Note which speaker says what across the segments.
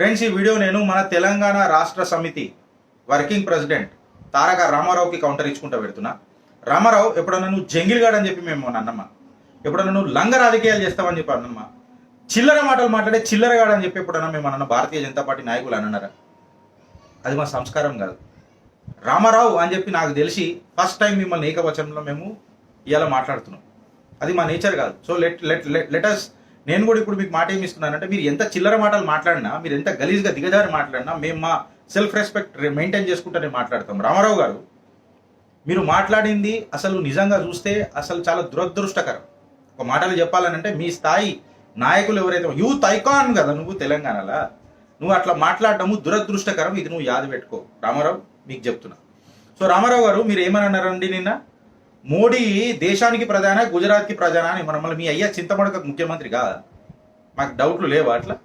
Speaker 1: Friends ఈ video నేను మన తెలంగాణ రాష్ట్ర సమితి వర్కింగ్ ప్రెసిడెంట్ తారక రామారావుకి కౌంటర్ ఇచ్చుకుంటూ పెడుతున్నా. రామారావు ఎప్పుడన్నా నువ్వు జంగిల్గాడు అని చెప్పి మేము అన్నమ్మ. ఎప్పుడన్నా నువ్వు లంగ రాజకీయాలు చేస్తావని చెప్పి అన్నమ్మ. చిల్లర మాటలు మాట్లాడే చిల్లరగాడు అని చెప్పి ఎప్పుడన్నా మేము అన్న భారతీయ జనతా పార్టీ నాయకులు అన్నారా? అది మా సంస్కారం కాదు. రామారావు అని చెప్పి నాకు తెలిసి ఫస్ట్ టైం మిమ్మల్ని ఏకవచనంలో మేము ఇలా మాట్లాడుతున్నాం. అది మా నేచర్ కాదు. సో లెట్ లెట్ లెటర్స్ నేను కూడా ఇప్పుడు మీకు మాట ఏమి ఇస్తున్నానంటే మీరు ఎంత చిల్లర మాటలు మాట్లాడినా మీరు ఎంత గలీజ్గా దిగజారి మాట్లాడినా మేము మా సెల్ఫ్ రెస్పెక్ట్ మెయింటైన్ చేసుకుంటూనే మాట్లాడతాం. రామారావు గారు మీరు మాట్లాడింది అసలు నిజంగా చూస్తే అసలు చాలా దురదృష్టకరం. ఒక మాటలు చెప్పాలనంటే మీ స్థాయి నాయకులు ఎవరైతే యూత్ ఐకాన్ కదా నువ్వు తెలంగాణలో. నువ్వు అట్లా మాట్లాడటము దురదృష్టకరం ఇది నువ్వు యాద పెట్టుకో. రామారావు మీకు చెప్తున్నా. సో రామారావు గారు మీరు ఏమని అన్నారండి నిన్న? మోడీ దేశానికి ప్రధాన గుజరాత్కి ప్రధాన అని మనం మీ అయ్యా చింతమడక ముఖ్యమంత్రి కాదా మాకు డౌట్లు లేవా అట్లా?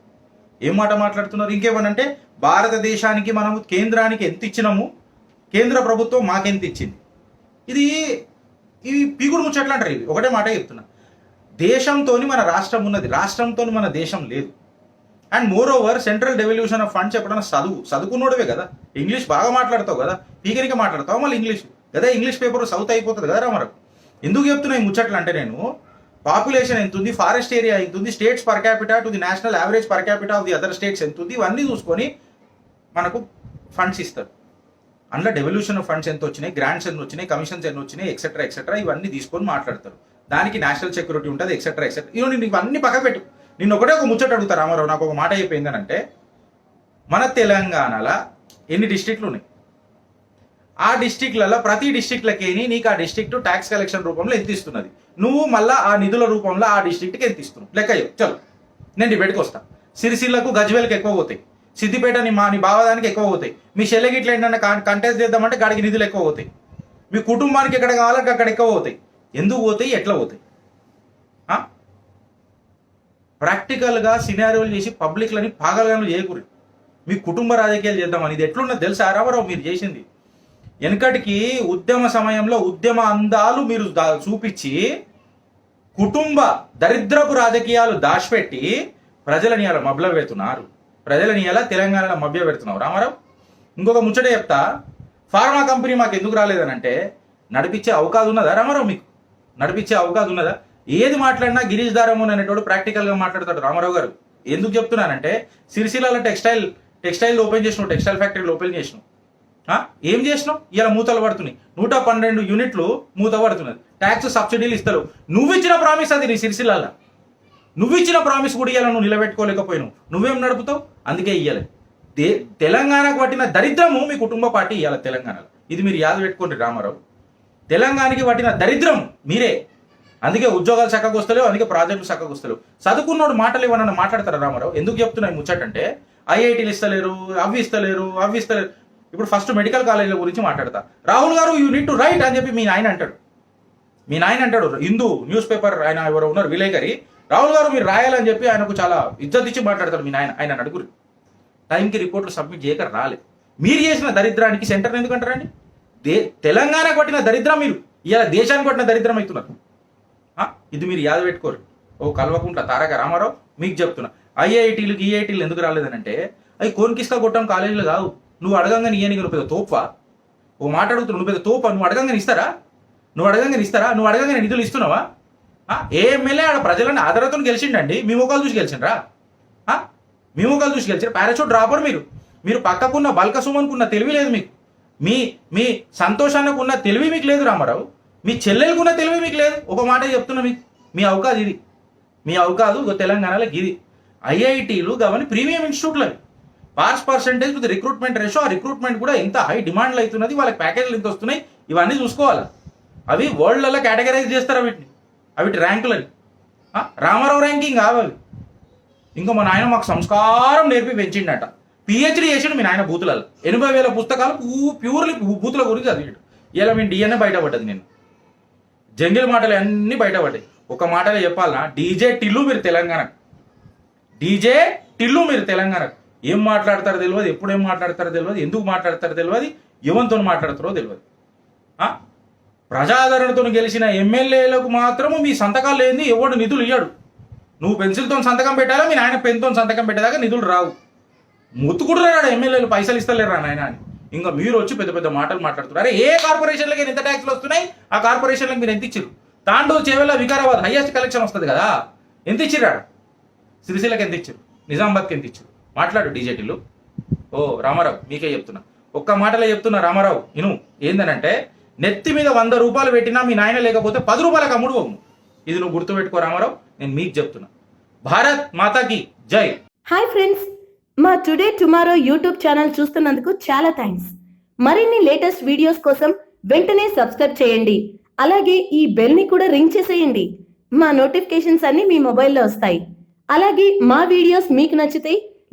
Speaker 1: ఏం మాట మాట్లాడుతున్నారు? ఇంకేమనంటే భారతదేశానికి మనము కేంద్రానికి ఎంత ఇచ్చినాము? కేంద్ర ప్రభుత్వం మాకెంత ఇచ్చింది? ఇది ఇవి పీకుడు ముచ్చట్లు అంటారు ఇవి. ఒకటే మాట చెప్తున్నా. దేశంతోని మన రాష్ట్రం ఉన్నది. రాష్ట్రంతో మన దేశం లేదు. And moreover central devolution of funds ఎప్పుడైనా చదువు చదువుకున్నోడవే కదా? ఇంగ్లీష్ బాగా మాట్లాడతావు కదా? పీకరిక మాట్లాడతావు? మళ్ళీ ఇంగ్లీష్. కదా ఇంగ్లీష్ పేపర్ సౌత్ అయిపోతుంది కదా మనకు. ఎందుకు చెప్తున్నాయి ముచ్చట్లు అంటే నేను పాపులేషన్ ఎంత ఉంది ఫారెస్ట్ ఏరియా ఎంత ఉంది states per capita to the national average per capita of the other states ఎంత ఉంది ఇవన్నీ చూసుకొని మనకు ఫండ్స్ ఇస్తారు. అందులో డెవల్యూషన్ ఆఫ్ ఫండ్స్ ఎంత వచ్చినాయి గ్రాంట్స్ ఎన్ని వచ్చినాయి కమిషన్స్ ఎన్ని వచ్చినాయి ఎక్సెట్రా ఎక్సెట్రా ఇవన్నీ తీసుకొని మాట్లాడతారు. దానికి నేషనల్ సెక్యూరిటీ ఉంటుంది ఎక్సెట్రా ఎక్సెట్రా ఇవన్నీ నేను ఇవన్నీ పక్క పెట్టు. నేను ఒకటే ఒక ముచ్చట అడుగుతా రామారావు నాకు ఒక మాట అయిపోయిందనంటే మన తెలంగాణలో ఎన్ని డిస్ట్రిక్ట్లు ఉన్నాయి? ఆ డిస్టిక్లలో ప్రతి డిస్టిక్లకేని నీకు ఆ డిస్ట్రిక్ట్ ట్యాక్స్ కలెక్షన్ రూపంలో ఎంత ఇస్తున్నది? నువ్వు మళ్ళా ఆ నిధుల రూపంలో ఆ డిస్ట్రిక్ట్కి ఎంత ఇస్తున్నావు? లెక్క చలో. నేను డిబేట్కి వస్తా. సిరిసిల్లకు గజ్వేల్కి ఎక్కువ పోతాయి. సిద్దిపేట నీ మా నీ బావదానికి ఎక్కువ పోతాయి. మీ చెల్లెగిట్ల ఏంటంటే కంటెస్ట్ చేద్దామంటే గాడికి నిధులు ఎక్కువ పోతాయి. మీ కుటుంబానికి ఎక్కడ కావాలంటే అక్కడ ఎక్కువ పోతాయి. ఎందుకు పోతాయి? ఎట్లా పోతాయి? ప్రాక్టికల్గా సినారియోలు చేసి పబ్లిక్లని పాగలగాను చేయకూడదు. మీ కుటుంబ రాజకీయాలు చేద్దామని. ఇది ఎట్లున్నది తెలుసా? రామారావు మీరు చేసింది. వెనకటికి ఉద్యమ సమయంలో ఉద్యమ అందాలు మీరు చూపించి కుటుంబ దరిద్రపు రాజకీయాలు దాచిపెట్టి ప్రజలని ఇలా మభ్య పెడుతున్నారు. ప్రజలని ఇలా తెలంగాణలో మభ్య పెడుతున్నావు. రామారావు ఇంకొక ముచ్చట చెప్తా. ఫార్మా కంపెనీ మాకు ఎందుకు రాలేదనంటే నడిపించే అవకాశం ఉన్నదా రామారావు మీకు? నడిపించే అవకాశం ఉన్నదా? ఏది మాట్లాడినా గిరీష్ దారమోన్ అనేటోడు ప్రాక్టికల్గా మాట్లాడతాడు రామారావు గారు. ఎందుకు చెప్తున్నానంటే సిరిసిల్లలో టెక్స్టైల్ టెక్స్టైల్ ఓపెన్ చేసినావు టెక్స్టైల్ ఫ్యాక్టరీలు ఓపెన్ చేసినావు. ఏం చేసినావు? ఇలా మూతలు పడుతున్నాయి. నూట పన్నెండు యూనిట్లు మూత పడుతున్నది. ట్యాక్స్ సబ్సిడీలు ఇస్తారు నువ్వు ఇచ్చిన ప్రామిస్ అది నీ సిరిసిల్లాల. నువ్వు ఇచ్చిన ప్రామిస్ కూడా ఇవ్వాలి నువ్వు నిలబెట్టుకోలేకపోయినావు. నువ్వేం నడుపుతావు? అందుకే ఇయ్యాలి. దే తెలంగాణకు పట్టిన దరిద్రము మీ కుటుంబ పార్టీ ఇవ్వాలి తెలంగాణలో. ఇది మీరు యాద పెట్టుకోండి రామారావు. తెలంగాణకి పట్టిన దరిద్రం మీరే. అందుకే ఉద్యోగాలు చక్కగా వస్తలేవు అందుకే ప్రాజెక్టులు చక్కగా వస్తలేవు. చదువుకున్నోడు మాటలు ఇవ్వనని మాట్లాడతారా రామారావు? ఎందుకు చెప్తున్నాయి ముచ్చటంటే? ఐఐటీలు ఇస్తలేరు అవి ఇస్తలేరు అవి ఇస్తలేరు. ఇప్పుడు ఫస్ట్ మెడికల్ కాలేజీల గురించి మాట్లాడతా. రాహుల్ గారు యూ నీడ్ టు రైట్ అని చెప్పి మీ నాయన అంటాడు. మీ నాయన అంటాడు హిందూ న్యూస్ పేపర్ ఆయన ఎవరు ఉన్నారు విలేకరి. రాహుల్ గారు మీరు రాయాలని చెప్పి ఆయనకు చాలా ఇజ్జత్ ఇచ్చి మాట్లాడతాడు మీ నాయన ఆయన అడుగురు టైంకి రిపోర్ట్లు సబ్మిట్ చేయక రాలేదు. మీరు చేసిన దరిద్రానికి సెంటర్ ఎందుకంటారండి దే తెలంగాణ కొట్టిన దరిద్రం మీరు. ఇలా దేశానికి కొట్టిన దరిద్రం అవుతున్నారు. ఇది మీరు యాద పెట్టుకోరు. ఓ కల్వకుంట్ల తారక రామారావు మీకు చెప్తున్నా. ఐఐటీలు ఈఐటీలు ఎందుకు రాలేదనంటే అవి కోన్కిస్కా కొట్టం కాలేజీలు కావు నువ్వు అడగంగా నీయని నువ్వు పెద్ద తోపా ఓ మాట నువ్వు పెద్ద తోపా నువ్వు అడగంగా ఇస్తారా? నువ్వు అడగంగా ఇస్తారా? నువ్వు అడగంగానే నిధులు ఇస్తున్నావా? ఏ ఎమ్మెల్యే ఆడ ప్రజలను ఆధారతో గెలిచిండండి మీ ముఖాలు చూసి గెలిచిండ్రా? మీ ముఖాలు చూసి గెలిచారు? పారాచూట్ డ్రాపర్ మీరు. మీరు పక్కకున్న బల్క సుమన్కున్న తెలివి లేదు మీకు. మీ మీ సంతోషానికి ఉన్న తెలివి మీకు లేదు రామారావు. మీ చెల్లెలకున్న తెలివి మీకు లేదు. ఒక మాట చెప్తున్నా మీకు. మీ అవకాశం ఇది. మీ అవకాశం తెలంగాణలో ఇది. ఐఐటీలు గవని ప్రీమియం ఇన్స్టిట్యూట్లు అవి pass percentage with recruitment ratio ఆ రిక్రూట్మెంట్ కూడా ఎంత హై డిమాండ్లు అవుతున్నది వాళ్ళకి ప్యాకేజీలు ఎంత వస్తున్నాయి ఇవన్నీ చూసుకోవాలి? అవి వరల్డ్లలో కేటగరైజ్ చేస్తారు వీటిని. అవిటి ర్యాంకులని రామారావు ర్యాంకింగ్ కావాలి. ఇంకా మా నాయన మాకు సంస్కారం నేర్పి పెంచిండట. పిహెచ్డి చేసిండు మీ నాయన బూతులలో ఎనభై వేల పుస్తకాలు ప్యూర్లీ బూతుల గురించి చదివాడు. ఇలా మీ డిఎన్ఏ బయటపడ్డది నేను. జంగిల్ మాటలు అన్నీ బయటపడ్డాయి. ఒక మాటలో చెప్పాలనా? డీజే టిల్లు మీరు తెలంగాణ డీజే టిల్లు మీరు తెలంగాణకు. ఏం మాట్లాడతారో తెలియదు ఎప్పుడు ఏం మాట్లాడతారో తెలియదు ఎందుకు మాట్లాడతారో తెలియదు ఎవరితో మాట్లాడతారో తెలియదు ప్రజాదరణతో గెలిచిన ఎమ్మెల్యేలకు మాత్రము మీ సంతకాలు లేని ఎవడు నిధులు ఇయ్యాడు. నువ్వు పెన్సిల్తో సంతకం పెట్టాలా మీ నాయన పెన్తో సంతకం పెట్టేదాకా నిధులు రావు. ముత్తుకుంటున్నాడు ఎమ్మెల్యేలు పైసలు ఇస్తలేరా నాయన అని. ఇంకా మీరు వచ్చి పెద్ద పెద్ద మాటలు మాట్లాడుతున్నారు. అరే ఏ కార్పొరేషన్లకి ఎంత ట్యాక్స్లు వస్తున్నాయి? ఆ కార్పొరేషన్లకు మీరు ఎంత ఇచ్చారు తాండూ చేవెళ్ళ వికారాబాద్ హైయెస్ట్ కలెక్షన్ వస్తుంది కదా. ఎంత ఇచ్చిర్రు ఆడ? సిరిసిల్లకి ఎంత ఇచ్చారు నిజామాబాద్కి ఎంత ఇచ్చారు మాట్లాడు డీజేటీలు ఓ రామారావు మీకే చెప్తున్నా. ఒక్క మాటలో చెప్తున్నా రామారావు ఇను ఏందనంటే నెత్తి మీద వంద రూపాయలు పెట్టినా మీ నాయన లేకపోతే పది రూపాయలకు అమ్ముడు పోము ఇది నువ్వు గుర్తుపెట్టుకో రామారావు నేను మీకు చెప్తున్నా. భారత్ మాతాకి జై.
Speaker 2: హాయ్ ఫ్రెండ్స్ మా టుడే టుమారో యూట్యూబ్ ఛానల్ చూస్తున్నందుకు చాలా థ్యాంక్స్ మరిన్ని లేటెస్ట్ వీడియోస్ కోసం వెంటనే సబ్స్క్రైబ్ చేయండి. అలాగే ఈ బెల్ని కూడా రింగ్ చేసేయండి. మా నోటిఫికేషన్స్ అన్ని మీ మొబైల్లో వస్తాయి. అలాగే మా వీడియోస్ మీకు నచ్చితే